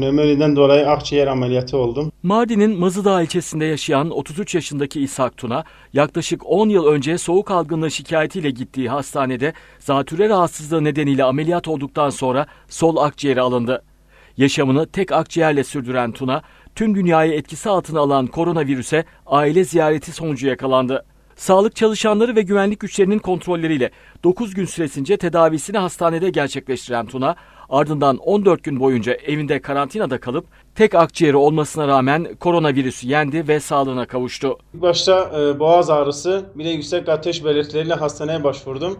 Pnömoniden dolayı akciğer ameliyatı oldum. Mardin'in Mazıdağ ilçesinde yaşayan 33 yaşındaki İshak Tuna, yaklaşık 10 yıl önce soğuk algınlığı şikayetiyle gittiği hastanede zatürre rahatsızlığı nedeniyle ameliyat olduktan sonra sol akciğeri alındı. Yaşamını tek akciğerle sürdüren Tuna, tüm dünyayı etkisi altına alan koronavirüse aile ziyareti sonucu yakalandı. Sağlık çalışanları ve güvenlik güçlerinin kontrolleriyle 9 gün süresince tedavisini hastanede gerçekleştiren Tuna, ardından 14 gün boyunca evinde karantinada kalıp tek akciğeri olmasına rağmen koronavirüsü yendi ve sağlığına kavuştu. İlk başta e, boğaz ağrısı, bir de yüksek ateş belirtileriyle hastaneye başvurdum.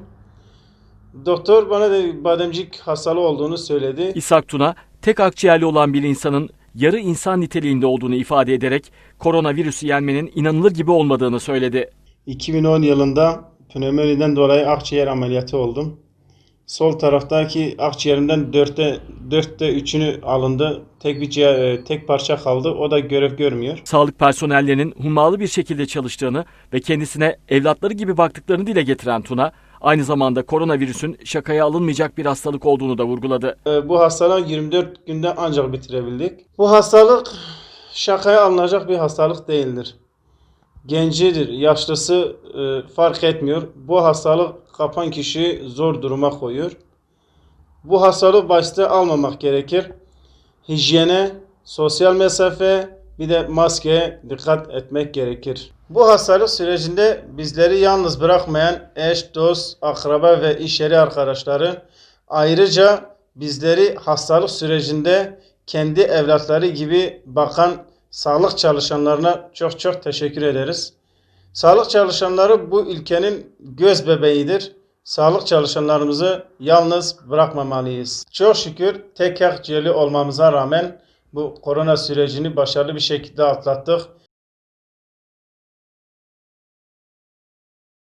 Doktor bana da bademcik hastalığı olduğunu söyledi. İshak Tuna, tek akciğerli olan bir insanın yarı insan niteliğinde olduğunu ifade ederek koronavirüsü yenmenin inanılır gibi olmadığını söyledi. 2010 yılında pnömoniden dolayı akciğer ameliyatı oldum. Sol taraftaki akciğerimden dörtte, dörtte üçünü alındı. Tek bir ciğer- e, tek parça kaldı. O da görev görmüyor. Sağlık personellerinin hummalı bir şekilde çalıştığını ve kendisine evlatları gibi baktıklarını dile getiren Tuna, aynı zamanda koronavirüsün şakaya alınmayacak bir hastalık olduğunu da vurguladı. E, Bu hastalığı 24 günde ancak bitirebildik. Bu hastalık şakaya alınacak bir hastalık değildir. Gencidir, yaşlısı e, fark etmiyor. Bu hastalık kapan kişiyi zor duruma koyuyor. Bu hastalığı başta almamak gerekir. Hijyene, sosyal mesafe, bir de maskeye dikkat etmek gerekir. Bu hastalık sürecinde bizleri yalnız bırakmayan eş, dost, akraba ve iş yeri arkadaşları ayrıca bizleri hastalık sürecinde kendi evlatları gibi bakan sağlık çalışanlarına çok çok teşekkür ederiz. Sağlık çalışanları bu ülkenin göz bebeğidir. Sağlık çalışanlarımızı yalnız bırakmamalıyız. Çok şükür tek akciğerli olmamıza rağmen bu korona sürecini başarılı bir şekilde atlattık.